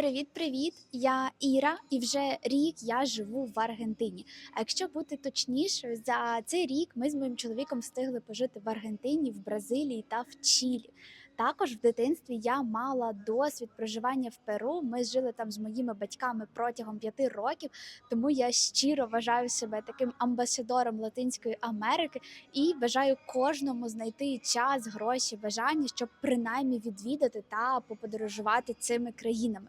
Привіт-привіт! Я Іра, і вже рік я живу в Аргентині. А якщо бути точнішою, за цей рік ми з моїм чоловіком встигли пожити в Аргентині, в Бразилії та в Чилі. Також в дитинстві я мала досвід проживання в Перу. Ми жили там з моїми батьками протягом п'яти років, тому я щиро вважаю себе таким амбасадором Латинської Америки і бажаю кожному знайти час, гроші, бажання, щоб принаймні відвідати та поподорожувати цими країнами.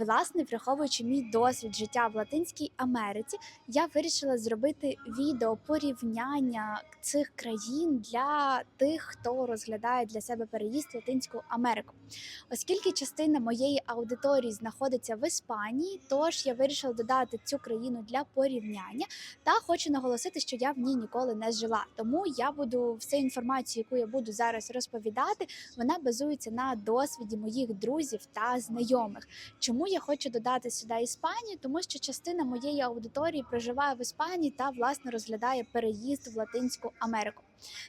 Власне, враховуючи мій досвід життя в Латинській Америці, я вирішила зробити відео порівняння цих країн для тих, хто розглядає для себе переїзд в Латинську Америку. Оскільки частина моєї аудиторії знаходиться в Іспанії, тож я вирішила додати цю країну для порівняння та хочу наголосити, що я в ній ніколи не жила. Тому я буду всю інформацію, яку я буду зараз розповідати, вона базується на досвіді моїх друзів та знайомих. Чому я хочу додати сюди Іспанію? Тому що частина моєї аудиторії проживає в Іспанії та власне розглядає переїзд в Латинську Америку.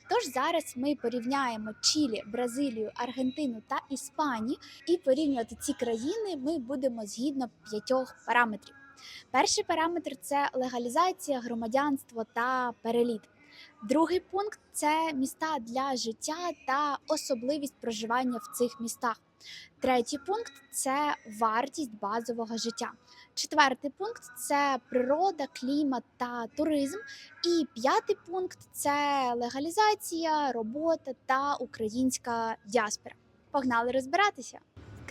Тож зараз ми порівняємо Чилі, Бразилію, Аргентину та Іспанію, і порівнювати ці країни ми будемо згідно п'ятьох параметрів. Перший параметр це легалізація, громадянство та переліт. Другий пункт це міста для життя та особливість проживання в цих містах. Третій пункт це вартість базового життя. Четвертий пункт це природа, клімат та туризм. І п'ятий пункт це легалізація, робота та українська діаспора. Погнали розбиратися.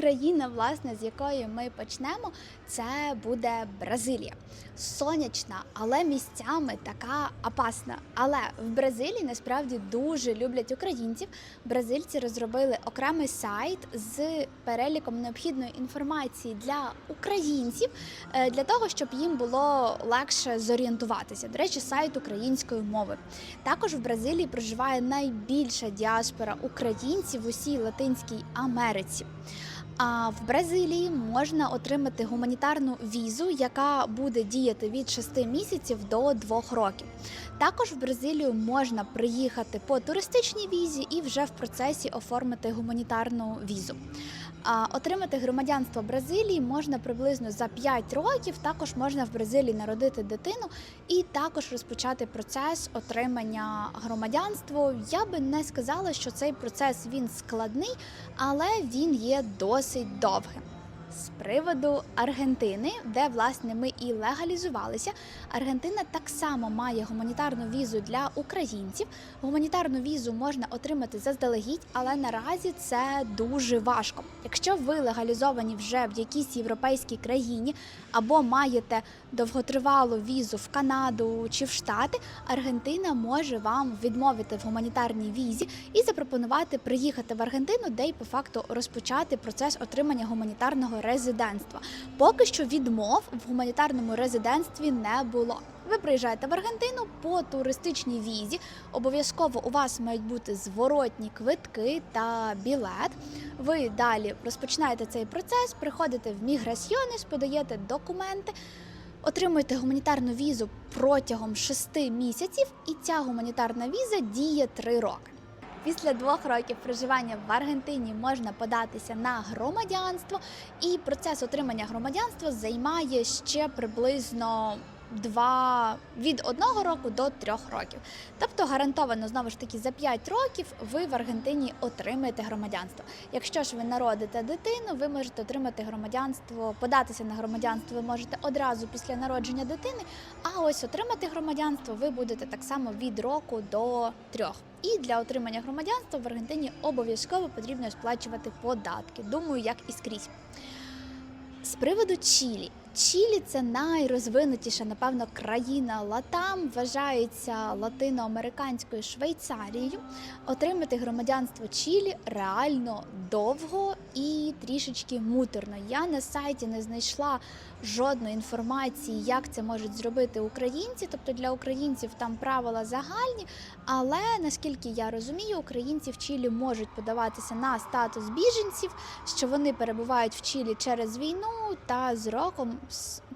Країна, власне, з якої ми почнемо, це буде Бразилія. Сонячна, але місцями така опасна. Але в Бразилії насправді дуже люблять українців. Бразильці розробили окремий сайт з переліком необхідної інформації для українців е, для того, щоб їм було легше зорієнтуватися. До речі, сайт української мови. Також в Бразилії проживає найбільша діаспора українців в усій Латинській Америці. А в Бразилії можна отримати гуманітарну візу, яка буде діяти від 6 місяців до 2 років. Також в Бразилію можна приїхати по туристичній візі і вже в процесі оформити гуманітарну візу. Отримати громадянство Бразилії можна приблизно за 5 років. Також можна в Бразилії народити дитину і також розпочати процес отримання громадянства. Я би не сказала, що цей процес він складний, але він є досить довгим. З приводу Аргентини, де власне ми і легалізувалися, Аргентина так само має гуманітарну візу для українців. Гуманітарну візу можна отримати заздалегідь, але наразі це дуже важко. Якщо ви легалізовані вже в якійсь європейській країні або маєте довготривалу візу в Канаду чи в Штати, Аргентина може вам відмовити в гуманітарній візі і запропонувати приїхати в Аргентину, де й по факту розпочати процес отримання гуманітарного резидентства. Поки що відмов в гуманітарному резидентстві не було. Ви приїжджаєте в Аргентину по туристичній візі. Обов'язково у вас мають бути зворотні квитки та білет. Ви далі розпочинаєте цей процес, приходите в міграсьйонес, подаєте документи. Отримуєте гуманітарну візу протягом 6 місяців, і ця гуманітарна віза діє 3 роки. Після двох років проживання в Аргентині можна податися на громадянство, і процес отримання громадянства займає ще приблизно два від одного року до трьох років. Тобто гарантовано знову ж таки за 5 років ви в Аргентині отримаєте громадянство. Якщо ж ви народите дитину, ви можете отримати громадянство, податися на громадянство ви можете одразу після народження дитини. А ось отримати громадянство ви будете так само від року до трьох. І для отримання громадянства в Аргентині обов'язково потрібно сплачувати податки. Думаю, як і скрізь. З приводу Чилі. Чилі це найрозвинутіша, напевно, країна Латам, вважається латиноамериканською Швейцарією. Отримати громадянство Чилі реально довго і трішечки муторно. Я на сайті не знайшла жодної інформації, як це можуть зробити українці. Тобто для українців там правила загальні. Але наскільки я розумію, українці в Чилі можуть подаватися на статус біженців, що вони перебувають в Чилі через війну та з роком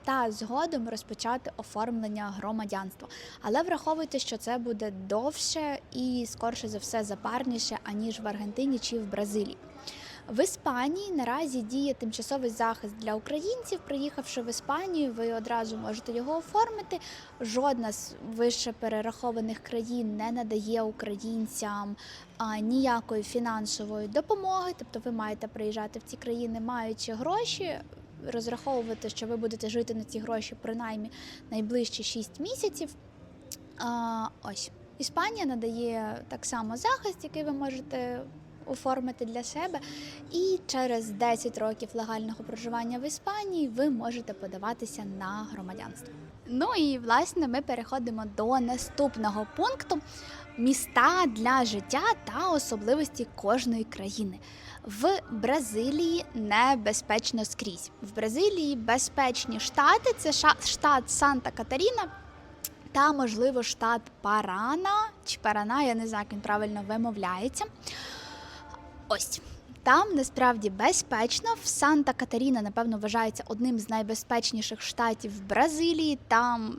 та згодом розпочати оформлення громадянства. Але враховуйте, що це буде довше і скорше за все запарніше, аніж в Аргентині чи в Бразилії. В Іспанії наразі діє тимчасовий захист для українців. Приїхавши в Іспанію, ви одразу можете його оформити. Жодна з вище перерахованих країн не надає українцям а, ніякої фінансової допомоги. Тобто, ви маєте приїжджати в ці країни, маючи гроші. Розраховувати, що ви будете жити на ці гроші принаймні найближчі 6 місяців. А, ось Іспанія надає так само захист, який ви можете оформити для себе. І через 10 років легального проживання в Іспанії ви можете подаватися на громадянство. Ну і власне ми переходимо до наступного пункту: міста для життя та особливості кожної країни. В Бразилії небезпечно скрізь. В Бразилії безпечні штати це штат Санта-Катаріна та, можливо, штат Парана чи Парана, я не знаю, як він правильно вимовляється. Ось. Там насправді безпечно. В Санта-Катаріна, напевно, вважається одним з найбезпечніших штатів в Бразилії. Там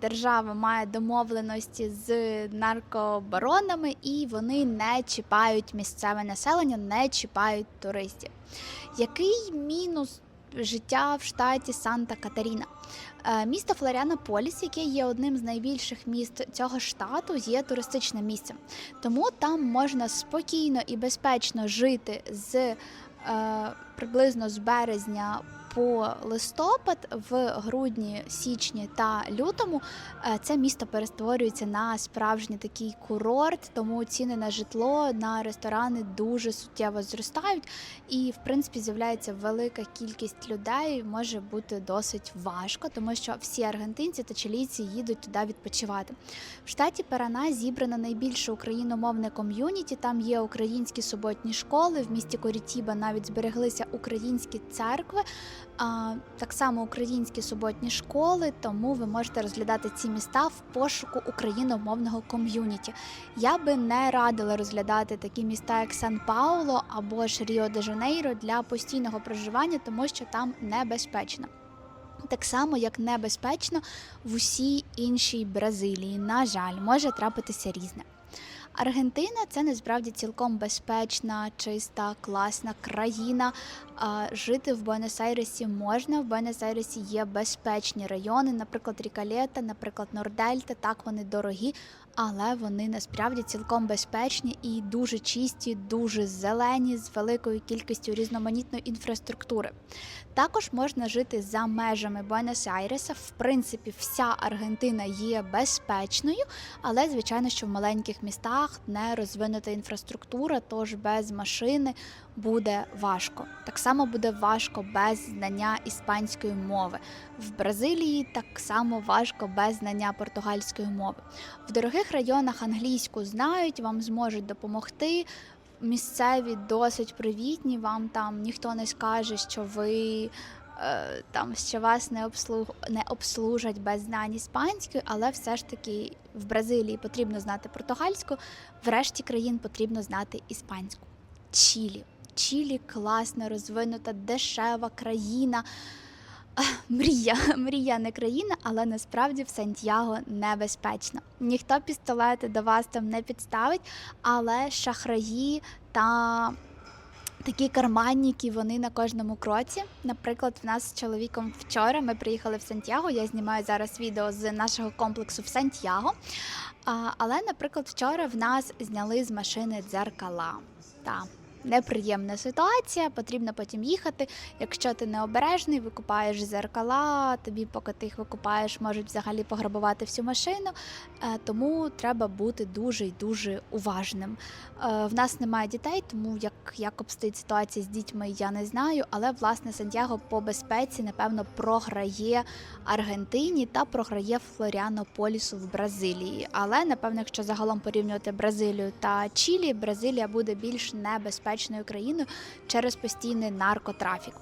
держава має домовленості з наркобаронами, і вони не чіпають місцеве населення, не чіпають туристів. Який мінус життя в штаті Санта-Катаріна? Е, Місто Флоріанополіс, яке є одним з найбільших міст цього штату, є туристичним місцем. Тому там можна спокійно і безпечно жити з е, приблизно з березня по листопад, в грудні, січні та лютому е, це місто перестворюється на справжній такий курорт, тому ціни на житло, на ресторани дуже суттєво зростають, і в принципі з'являється велика кількість людей. Може бути досить важко, тому що всі аргентинці та чилійці їдуть туди відпочивати. В штаті Парана зібрано найбільше україномовне ком'юніті. Там є українські суботні школи. В місті Корітіба навіть збереглися українські церкви. А, так само українські суботні школи, тому ви можете розглядати ці міста в пошуку україномовного ком'юніті. Я би не радила розглядати такі міста, як Сан Пауло або ж Ріо де Жанейро для постійного проживання, тому що там небезпечно. Так само, як небезпечно в усій іншій Бразилії. На жаль, може трапитися різне. Аргентина це насправді цілком безпечна, чиста, класна країна. Жити в Буенос-Айресі можна. В Буенос-Айресі є безпечні райони, наприклад, Рікалета, наприклад, Нордельта. Так вони дорогі, але вони насправді цілком безпечні і дуже чисті, дуже зелені, з великою кількістю різноманітної інфраструктури. Також можна жити за межами Буенос-Айреса. В принципі, вся Аргентина є безпечною, але звичайно, що в маленьких містах не розвинута інфраструктура, тож без машини буде важко. Так само буде важко без знання іспанської мови. В Бразилії так само важко без знання португальської мови. В дорогих районах англійську знають, вам зможуть допомогти. Місцеві досить привітні, вам там ніхто не скаже, що ви е, там що вас не обслуг... не обслужать без знань іспанської, але все ж таки в Бразилії потрібно знати португальську, в решті країн потрібно знати іспанську. Чилі. Чилі класна, розвинута, дешева країна. Мрія, мрія не країна, але насправді в Сантьяго небезпечно. Ніхто пістолети до вас там не підставить, але шахраї та такі карманники вони на кожному кроці. Наприклад, в нас з чоловіком вчора ми приїхали в Сантьяго. Я знімаю зараз відео з нашого комплексу в Сантьяго. Але, наприклад, вчора в нас зняли з машини дзеркала. Та неприємна ситуація, потрібно потім їхати. Якщо ти необережний, викупаєш зеркала, тобі, поки ти їх викупаєш, можуть взагалі пограбувати всю машину. Е, Тому треба бути дуже і дуже уважним. Е, В нас немає дітей, тому як, як обстоїть ситуація з дітьми, я не знаю. Але власне Сантьяго по безпеці, напевно, програє Аргентині та програє Флоріанополісу в Бразилії. Але напевно, якщо загалом порівнювати Бразилію та Чилі, Бразилія буде більш небезпечною країною через постійний наркотрафік.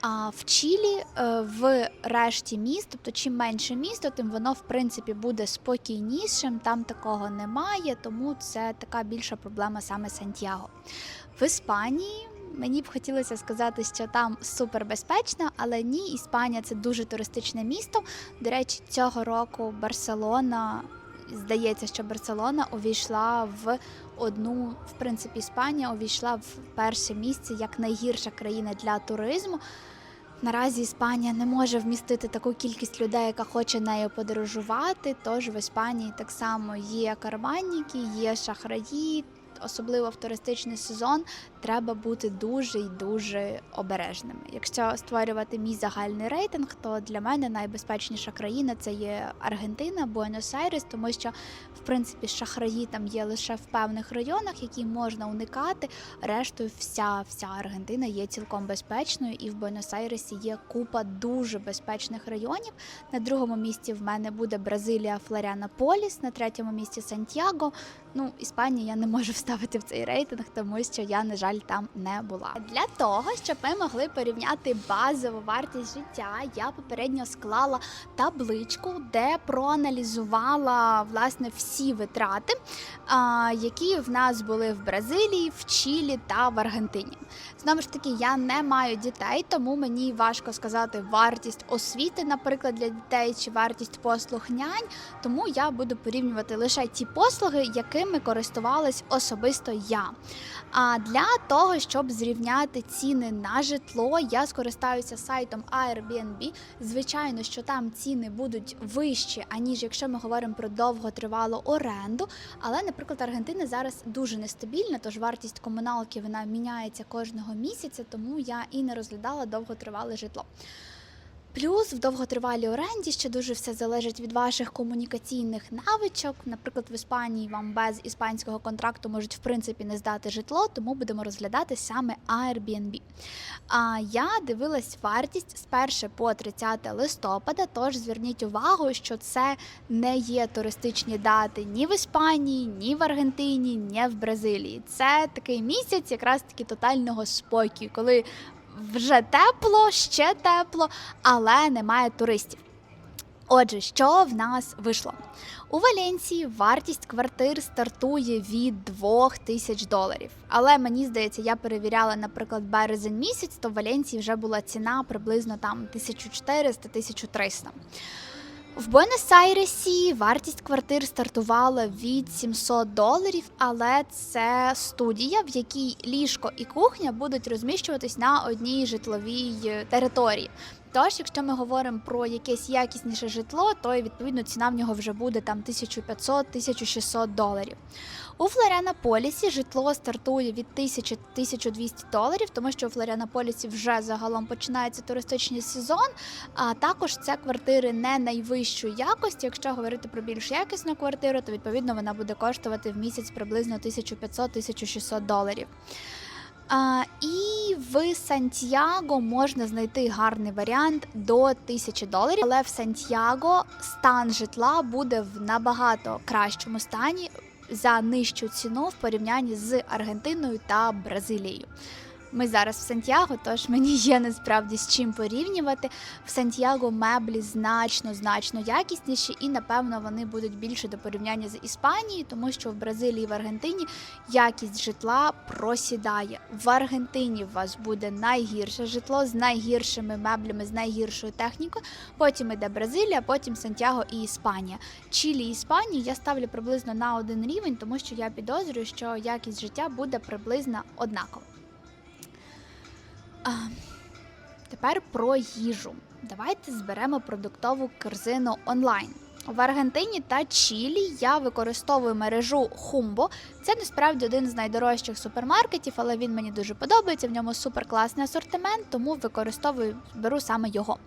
А в Чилі е, в решті міст, тобто чим менше місто, тим воно в принципі буде спокійнішим. Там такого немає, тому це така більша проблема саме Сантьяго. В Іспанії мені б хотілося сказати, що там супер безпечно, але ні, Іспанія це дуже туристичне місто. До речі, цього року Барселона здається, що Барселона увійшла в одну, в принципі, Іспанія увійшла в перше місце як найгірша країна для туризму. Наразі Іспанія не може вмістити таку кількість людей, яка хоче нею подорожувати. Тож в Іспанії так само є карманники, є шахраї. Особливо в туристичний сезон треба бути дуже і дуже обережними. Якщо створювати мій загальний рейтинг, то для мене найбезпечніша країна це є Аргентина, Буенос-Айрес, тому що в принципі шахраї там є лише в певних районах, які можна уникати. Рештою, вся вся Аргентина є цілком безпечною, і в Буенос-Айресі є купа дуже безпечних районів. На другому місці в мене буде Бразилія, Флоряна Поліс, на третьому місці Сантьяго. Ну, Іспанію я не можу вставити в цей рейтинг, тому що я, на жаль, там не була. Для того, щоб ми могли порівняти базову вартість життя, я попередньо склала табличку, де проаналізувала власне всі витрати, які в нас були в Бразилії, в Чилі та в Аргентині. Знову ж таки, я не маю дітей, тому мені важко сказати вартість освіти, наприклад, для дітей чи вартість послуг нянь. Тому я буду порівнювати лише ті послуги, якими користувалась особисто я. А для того, щоб зрівняти ціни на житло, я скористаюся сайтом Airbnb. Звичайно, що там ціни будуть вищі, аніж якщо ми говоримо про довготривалу оренду. Але, наприклад, Аргентина зараз дуже нестабільна, тож вартість комуналки вона міняється кожного місяця, тому я і не розглядала довготривале житло. Плюс в довготривалій оренді ще дуже все залежить від ваших комунікаційних навичок. Наприклад, в Іспанії вам без іспанського контракту можуть в принципі не здати житло, тому будемо розглядати саме Airbnb. А я дивилась вартість з 1 по 30 листопада. Тож зверніть увагу, що це не є туристичні дати ні в Іспанії, ні в Аргентині, ні в Бразилії. Це такий місяць, якраз таки тотального спокою, коли вже тепло, ще тепло, але немає туристів. Отже, що в нас вийшло? У Валенції вартість квартир стартує від 2 тисяч доларів. Але мені здається, я перевіряла, наприклад, березень місяць, то в Валенції вже була ціна приблизно там 1400-1300. В Буенос-Айресі вартість квартир стартувала від 700 доларів, але це студія, в якій ліжко і кухня будуть розміщуватись на одній житловій е, території. Тож, якщо ми говоримо про якесь якісніше житло, то відповідно ціна в нього вже буде там 1500-1600 доларів. У Флоріанополісі житло стартує від 1000-1200 доларів, тому що у Флоріанополісі вже загалом починається туристичний сезон. А також це квартири не найвищої якості. Якщо говорити про більш якісну квартиру, то відповідно вона буде коштувати в місяць приблизно 1500-1600 доларів. І в Сантьяго можна знайти гарний варіант до 1000 доларів, але в Сантьяго стан житла буде в набагато кращому стані за нижчу ціну в порівнянні з Аргентиною та Бразилією. Ми зараз в Сантьяго, тож мені є насправді з чим порівнювати. В Сантьяго меблі значно значно якісніші, і напевно вони будуть більше до порівняння з Іспанією, тому що в Бразилії і в Аргентині якість житла просідає. В Аргентині у вас буде найгірше житло з найгіршими меблями, з найгіршою технікою. Потім іде Бразилія, потім Сантьяго і Іспанія. Чилі і Іспанію я ставлю приблизно на один рівень, тому що я підозрюю, що якість життя буде приблизно однакова. А, Тепер про їжу. Давайте зберемо продуктову корзину онлайн. В Аргентині та Чилі я використовую мережу Хумбо. Це насправді один з найдорожчих супермаркетів, але він мені дуже подобається. В ньому суперкласний асортимент, тому використовую беру саме його.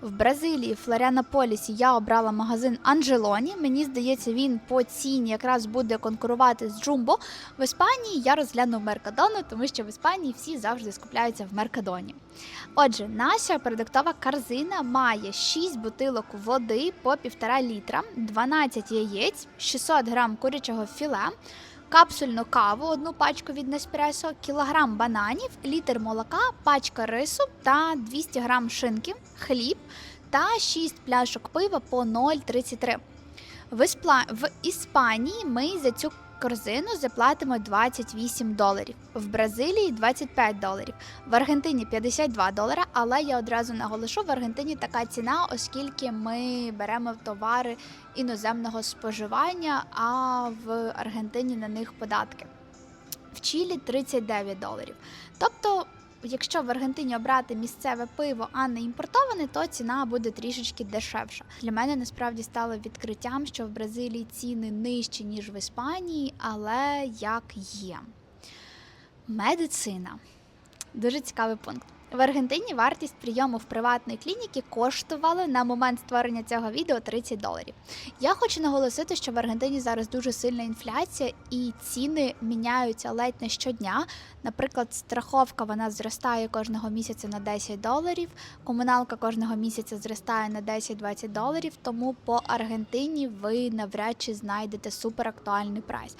В Бразилії, Флоріанополісі я обрала магазин Анджелоні. Мені здається, він по ціні якраз буде конкурувати з Джумбо. В Іспанії я розглянув Меркадону, тому що в Іспанії всі завжди скупляються в Меркадоні. Отже, наша продуктова корзина має 6 бутилок води по 1,5 літра, 12 яєць, 600 грам курячого філе, капсульну каву, одну пачку від Неспресо, кілограм бананів, літр молока, пачка рису та 200 грам шинки, хліб та 6 пляшок пива по 0,33. В, Іспанії ми за цю корзину заплатимо 28 доларів, в Бразилії 25 доларів, в Аргентині 52 долара. Але я одразу наголошу, в Аргентині така ціна, оскільки ми беремо товари іноземного споживання, а в Аргентині на них податки. В Чилі 39 доларів. Тобто, якщо в Аргентині обрати місцеве пиво, а не імпортоване, то ціна буде трішечки дешевша. Для мене насправді стало відкриттям, що в Бразилії ціни нижчі, ніж в Іспанії, але як є. Медицина. Дуже цікавий пункт. В Аргентині вартість прийому в приватної клініки коштувала на момент створення цього відео 30 доларів. Я хочу наголосити, що в Аргентині зараз дуже сильна інфляція і ціни міняються ледь не щодня. Наприклад, страховка вона зростає кожного місяця на 10 доларів, комуналка кожного місяця зростає на 10-20 доларів. Тому по Аргентині ви навряд чи знайдете суперактуальний прайс.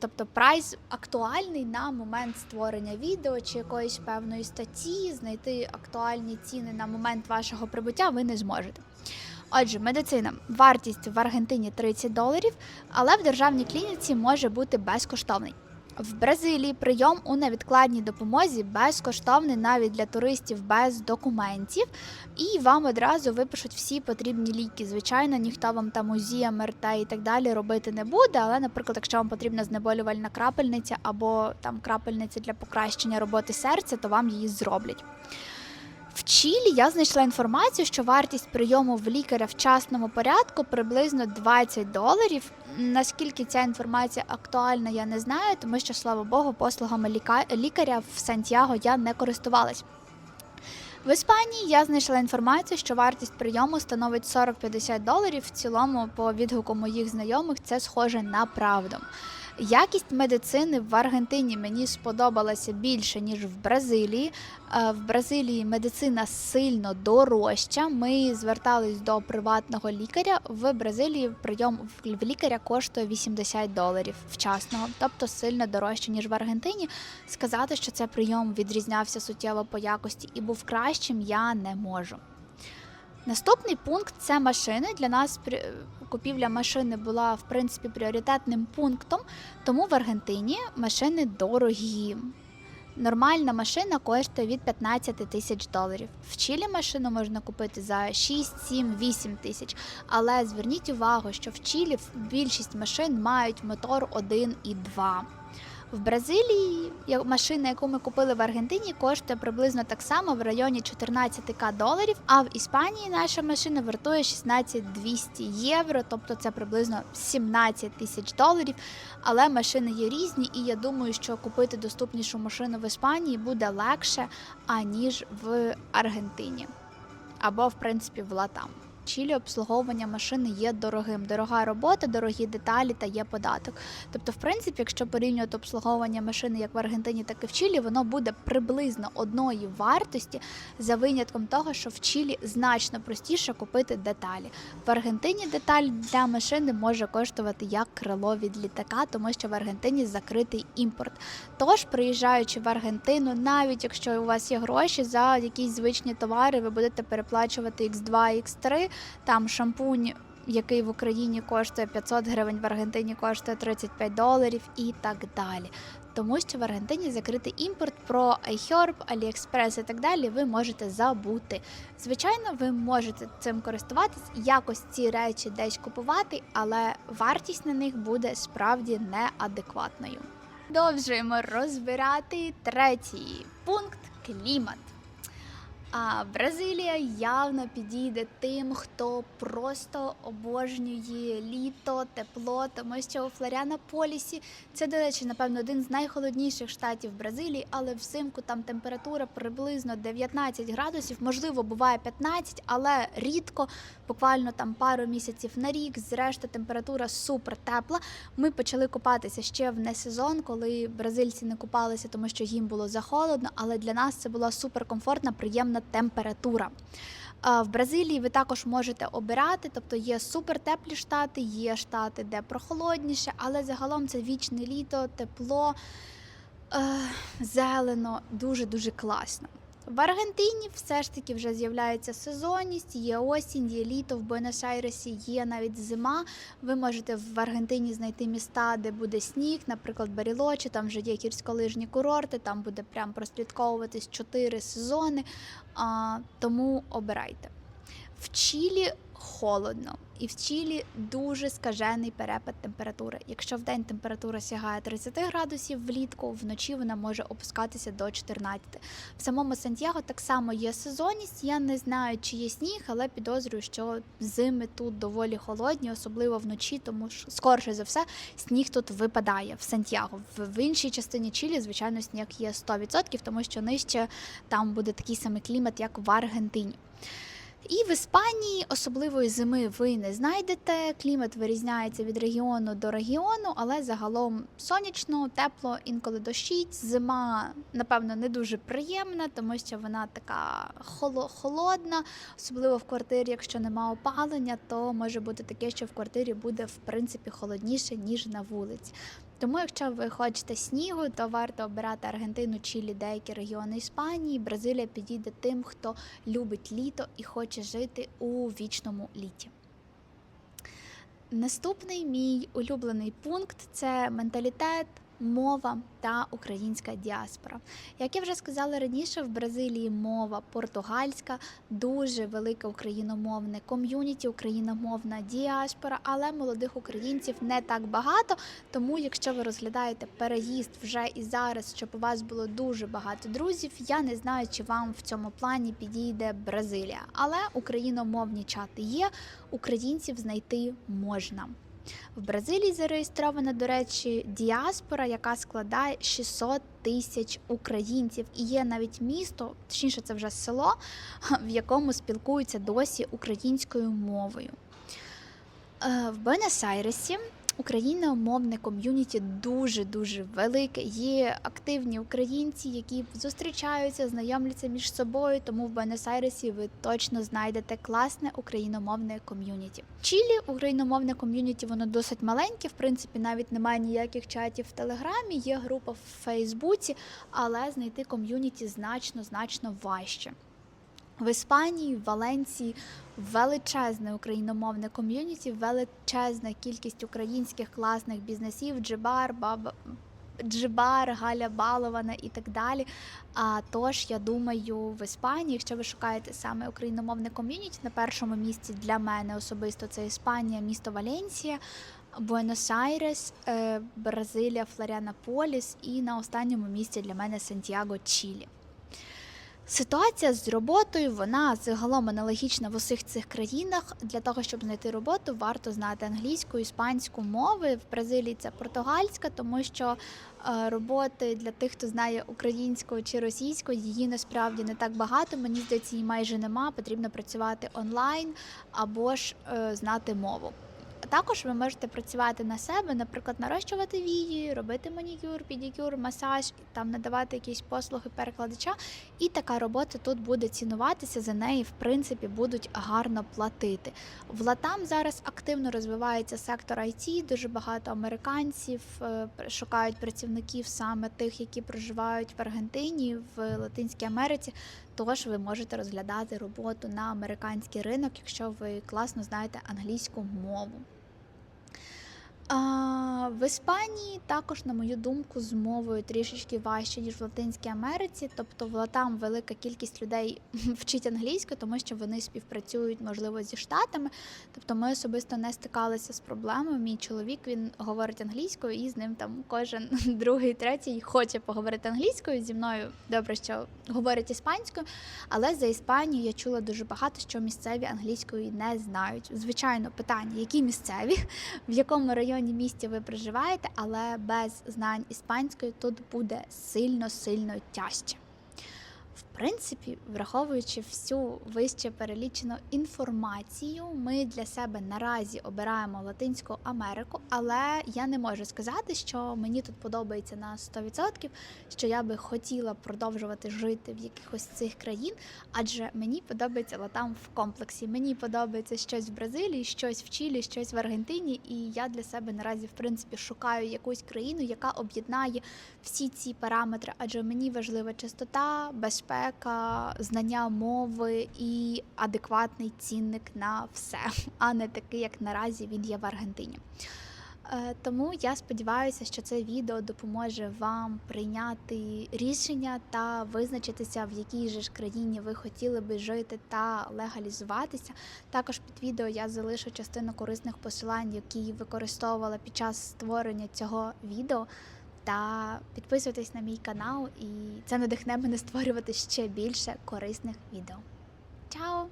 Тобто прайс актуальний на момент створення відео чи якоїсь певної статті, знайти актуальні ціни на момент вашого прибуття ви не зможете. Отже, медицина. Вартість в Аргентині 30 доларів, але в державній клініці може бути безкоштовний. В Бразилії прийом у невідкладній допомозі безкоштовний навіть для туристів без документів, і вам одразу випишуть всі потрібні ліки. Звичайно, ніхто вам там УЗІ, МРТ і так далі робити не буде. Але, наприклад, якщо вам потрібна знеболювальна крапельниця або там крапельниця для покращення роботи серця, то вам її зроблять. В Чилі я знайшла інформацію, що вартість прийому в лікаря в частному порядку приблизно 20 доларів. Наскільки ця інформація актуальна, я не знаю, тому що, слава Богу, послугами лікаря в Сантьяго я не користувалась. В Іспанії я знайшла інформацію, що вартість прийому становить 40-50 доларів. В цілому, по відгуку моїх знайомих, це схоже на правду. Якість медицини в Аргентині мені сподобалася більше ніж в Бразилії. Е, В Бразилії медицина сильно дорожча. Ми звертались до приватного лікаря. В Бразилії прийом в лікаря коштує 80 доларів вчасного, тобто сильно дорожче ніж в Аргентині. Сказати, що це прийом відрізнявся суттєво по якості і був кращим, я не можу. Наступний пункт це машини. Для нас купівля машини була в принципі пріоритетним пунктом, тому в Аргентині машини дорогі. Нормальна машина коштує від 15 тисяч доларів. В Чилі машину можна купити за 6, 7, 8 тисяч. Але зверніть увагу, що в Чилі більшість машин мають мотор 1 і 2. В Бразилії машина, яку ми купили в Аргентині, коштує приблизно так само в районі 14к доларів. А в Іспанії наша машина вартує 16 200 євро, тобто це приблизно 17 тисяч доларів. Але машини є різні, і я думаю, що купити доступнішу машину в Іспанії буде легше, аніж в Аргентині або в принципі в Латам. Чилі обслуговування машини є дорогим. Дорога робота, дорогі деталі та є податок. Тобто, в принципі, якщо порівнювати обслуговування машини як в Аргентині, так і в Чилі, воно буде приблизно одної вартості за винятком того, що в Чилі значно простіше купити деталі. В Аргентині деталь для машини може коштувати як крило від літака, тому що в Аргентині закритий імпорт. Тож, приїжджаючи в Аргентину, навіть якщо у вас є гроші за якісь звичні товари, ви будете переплачувати X2, X3, там шампунь. Який в Україні коштує 500 гривень, в Аргентині коштує 35 доларів і так далі. Тому що в Аргентині закритий імпорт про iHerb, AliExpress і так далі ви можете забути. Звичайно, ви можете цим користуватись, якось ці речі десь купувати, але вартість на них буде справді неадекватною. Продовжуємо розбирати третій пункт клімат. А Бразилія явно підійде тим, хто просто обожнює літо, тепло, тому що у Флоріанополісі це, до речі, напевно, один з найхолодніших штатів Бразилії, але взимку там температура приблизно 19 градусів, можливо, буває 15, але рідко, буквально там пару місяців на рік. Зрешта температура супер тепла. Ми почали купатися ще в несезон, коли бразильці не купалися, тому що їм було захолодно, але для нас це була суперкомфортна, приємна температура. В Бразилії ви також можете обирати, тобто є супертеплі штати, є штати, де прохолодніше, але загалом це вічне літо, тепло, е, зелено, дуже дуже класно. В Аргентині все ж таки вже з'являється сезонність, є осінь, є літо, в Буенос-Айресі є навіть зима. Ви можете в Аргентині знайти міста, де буде сніг, наприклад, Барілочі, там вже є гірськолижні курорти, там буде прям прослідковуватись чотири сезони. А, тому обирайте. В Чилі холодно, і в Чилі дуже скажений перепад температури. Якщо в день температура сягає 30 градусів влітку, вночі вона може опускатися до 14. В самому Сантьяго так само є сезонність. Я не знаю, чи є сніг, але підозрюю, що зими тут доволі холодні, особливо вночі, тому що скорше за все сніг тут випадає в Сантьяго. В, іншій частині Чилі, звичайно, сніг є 100%, тому що нижче там буде такий самий клімат, як в Аргентині. І в Іспанії особливої зими ви не знайдете. Клімат вирізняється від регіону до регіону, але загалом сонячно, тепло, інколи дощить. Зима, напевно, не дуже приємна, тому що вона така холо- холодна, особливо в квартирі, якщо нема опалення, то може бути таке, що в квартирі буде в принципі холодніше ніж на вулиці. Тому, якщо ви хочете снігу, то варто обирати Аргентину, Чилі, деякі регіони Іспанії. Бразилія підійде тим, хто любить літо і хоче жити у вічному літі. Наступний мій улюблений пункт це менталітет, мова та українська діаспора. Як я вже сказала раніше, в Бразилії мова португальська, дуже велике україномовне ком'юніті, україномовна діаспора, але молодих українців не так багато. Тому, якщо ви розглядаєте переїзд вже і зараз, щоб у вас було дуже багато друзів, я не знаю, чи вам в цьому плані підійде Бразилія. Але україномовні чати є, українців знайти можна. В Бразилії зареєстрована, до речі, діаспора, яка складає 600 тисяч українців. І є навіть місто, точніше, це вже село, в якому спілкуються досі українською мовою. Е, В Буенос-Айресі україномовне ком'юніті дуже дуже велике. Є активні українці, які зустрічаються, знайомляться між собою. Тому в Буенос-Айресі ви точно знайдете класне україномовне ком'юніті. В Чилі україномовне ком'юніті воно досить маленьке. В принципі, навіть немає ніяких чатів в Телеграмі. Є група в Фейсбуці, але знайти ком'юніті значно значно важче. В Іспанії, в Валенції величезне україномовне ком'юніті, величезна кількість українських класних бізнесів, Джибар, Баба. Джибар, Галя Балована і так далі. А тож я думаю, в Іспанії, якщо ви шукаєте саме україномовне ком'юніті, на першому місці для мене особисто це Іспанія, місто Валенсія, Буенос-Айрес, е, Бразилія, Флоріанополіс і на останньому місці для мене Сантьяго, Чилі. Ситуація з роботою вона загалом аналогічна в усіх цих країнах. Для того щоб знайти роботу, варто знати англійську, іспанську мови. В Бразилії це португальська, тому що е, роботи для тих, хто знає українську чи російську, її насправді не так багато. Мені здається, її майже нема. Потрібно працювати онлайн або ж е, знати мову. Також ви можете працювати на себе, наприклад, нарощувати вії, робити манікюр, педикюр, масаж, там надавати якісь послуги перекладача. І така робота тут буде цінуватися, за неї, в принципі, будуть гарно платити. В Латам зараз активно розвивається сектор IT, дуже багато американців е, шукають працівників саме тих, які проживають в Аргентині, в Латинській Америці. Тож ви можете розглядати роботу на американський ринок, якщо ви класно знаєте англійську мову. А, в Іспанії також, на мою думку, з мовою трішечки важче, ніж в Латинській Америці. Тобто в Латам велика кількість людей вчить англійську, тому що вони співпрацюють, можливо, зі штатами. Тобто ми особисто не стикалися з проблемою. Мій чоловік він говорить англійською, і з ним там кожен другий, третій хоче поговорити англійською. Зі мною добре, що говорить іспанською. Але за Іспанію я чула дуже багато, що місцеві англійської не знають. Звичайно, питання, які місцеві, в якому районі місті ви проживаєте, але без знань іспанської тут буде сильно-сильно тяжче. Принципі, враховуючи всю вище перелічену інформацію, ми для себе наразі обираємо Латинську Америку, але я не можу сказати, що мені тут подобається на 100%, що я би хотіла продовжувати жити в якихось цих країн, адже мені подобається Латам в комплексі. Мені подобається щось в Бразилії, щось в Чилі, щось в Аргентині, і я для себе наразі в принципі шукаю якусь країну, яка об'єднає всі ці параметри, адже мені важлива чистота, безпека безпека, знання мови і адекватний цінник на все, а не такий, як наразі він є в Аргентині. Е, Тому я сподіваюся, що це відео допоможе вам прийняти рішення та визначитися, в якій же ж країні ви хотіли би жити та легалізуватися. Також під відео я залишу частину корисних посилань, які використовувала під час створення цього відео. Та підписуйтесь на мій канал, і це надихне мене створювати ще більше корисних відео. Чао!